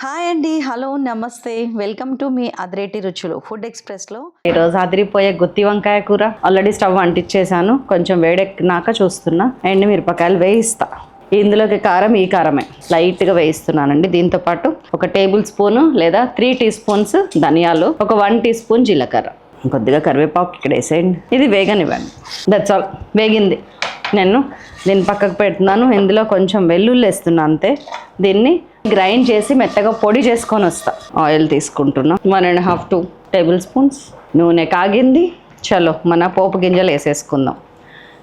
Hi అండి. Hello నమస్తే. Welcome to me అదిరేటి రుచులు. ఫుడ్ ఎక్స్ప్రెస్లో. ఈరోజు అదిరిపోయే గుత్తి వంకాయ కూర. ఆల్రెడీ స్టవ్ అంటించేసాను కొంచెం వేడెక్కినాక చూస్తున్నా. అండ్ మిరపకాయలు వేయిస్తా. ఇందులోకి కారం ఈ కారమే. లైట్గా వేయిస్తున్నానండి. దీంతో పాటు ఒక టేబుల్ స్పూను లేదా త్రీ టీ స్పూన్స్ ధనియాలు ఒక వన్ టీ స్పూన్ జీలకర్ర. కొద్దిగా కరివేపాకు ఇక్కడ వేసేయండి. ఇది వేగనివ్వండి. దట్స్ ఆల్ వేగింది. నేను దీన్ని పక్కకు పెడుతున్నాను. ఇందులో కొంచెం వెల్లుల్లి వేస్తున్నాను అంతే. దీన్ని గ్రైండ్ చేసి మెత్తగా పొడి చేసుకొని వస్తా. ఆయిల్ తీసుకుంటున్నా. One and half two tablespoons నూనె కాగింది. చలో మన పోపు గింజలు వేసేసుకుందాం.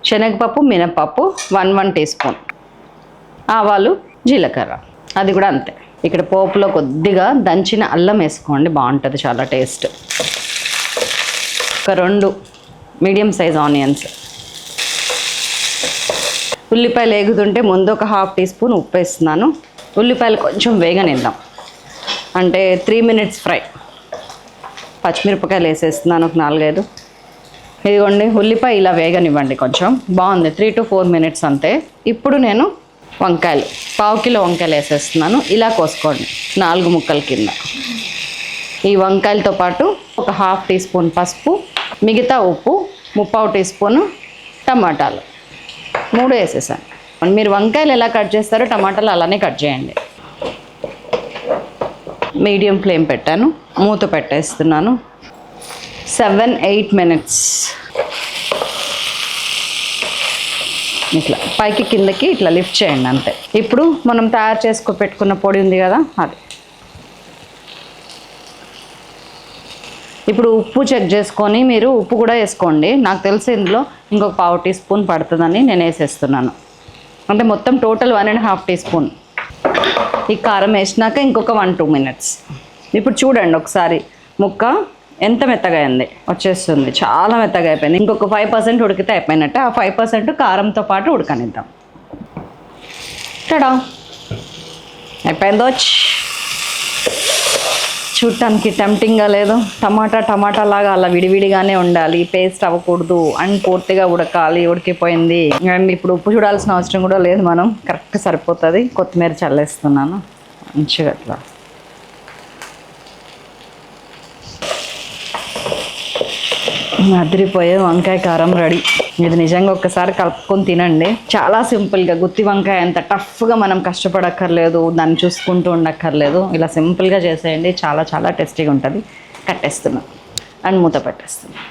శనగపప్పు మినపప్పు వన్ వన్ టీ స్పూన్. ఆవాలు జీలకర్ర. అది కూడా అంతే. ఇక్కడ పోపులో కొద్దిగా దంచిన అల్లం వేసుకోండి. బాగుంటుంది చాలా టేస్ట్. ఒక రెండు మీడియం సైజ్ ఆనియన్స్. ఉల్లిపాయలు వేగుతుంటే ముందు ఒక హాఫ్ టీ స్పూన్ ఉప్పు వేస్తున్నాను. ఉల్లిపాయలు కొంచెం వేగనిద్దాం అంటే త్రీ మినిట్స్ ఫ్రై పచ్చిమిరపకాయలు వేసేస్తున్నాను ఒక నాలుగైదు. ఇదిగోండి ఉల్లిపాయ ఇలా వేగనివ్వండి కొంచెం. బాగుంది త్రీ టు ఫోర్ మినిట్స్ అంతే. ఇప్పుడు నేను వంకాయలు పావు కిలో వంకాయలు వేసేస్తున్నాను. ఇలా కోసుకోండి నాలుగు ముక్కల కింద. ఈ వంకాయలతో పాటు ఒక హాఫ్ టీ స్పూన్ పసుపు మిగతా ఉప్పు ముప్పావు టీ స్పూను టమాటాలు. మూడు వేసేసాను. మీరు వంకాయలు ఎలా కట్ చేస్తారో టమాటాలు అలానే కట్ చేయండి. మీడియం ఫ్లేమ్ పెట్టాను మూత పెట్టేస్తున్నాను. Seven eight minutes. ఇట్లా పైకి కిందకి ఇట్లా లిఫ్ట్ చేయండి అంతే. ఇప్పుడు మనం తయారు చేసుకో పెట్టుకున్న పొడి ఉంది కదా అది. ఇప్పుడు ఉప్పు చెక్ చేసుకొని మీరు ఉప్పు కూడా వేసుకోండి. నాకు తెలిసి ఇందులో ఇంకొక పావు టీ స్పూన్ పడుతుందని నేను వేసేస్తున్నాను. అంటే మొత్తం total one and half teaspoon. ఈ కారం వేసినాక ఇంకొక వన్ టూ మినిట్స్. ఇప్పుడు చూడండి ఒకసారి. ముక్క ఎంత మెత్తగా అయింది? వచ్చేస్తుంది. చాలా మెత్తగా అయిపోయింది. ఇంకొక ఫైవ్ పర్సెంట్ ఉడికితే అయిపోయినట్టే. ఆ ఫైవ్ పర్సెంట్ కారంతో పాటు ఉడకనిద్దాం. టడా? అయిపోయిందో? చూడటానికి టెంప్టింగ్గా లేదు. టమాటా టమాటా లాగా అలా విడివిడిగానే ఉండాలి. పేస్ట్ అవ్వకూడదు. అండ్ పూర్తిగా ఉడకాలి. ఉడికిపోయింది. అండ్ ఇప్పుడు ఉప్పు చూడాల్సిన అవసరం కూడా లేదు మనం. కరెక్ట్ సరిపోతుంది. కొత్తిమీర చల్లేస్తున్నాను. మంచిగా అట్లా అదిరిపోయే వంకాయ కారం రెడీ. ఇది నిజంగా ఒక్కసారి కలుపుకొని తినండి. చాలా సింపుల్గా గుత్తి వంకాయ అంత టఫ్గా మనం కష్టపడక్కర్లేదు దాన్ని చూసుకుంటూ ఉండక్కర్లేదు. ఇలా సింపుల్గా చేసేయండి. చాలా చాలా టేస్టీగా ఉంటుంది. కట్టేస్తున్నాం. అండ్ మూత పెట్టేస్తున్నాం.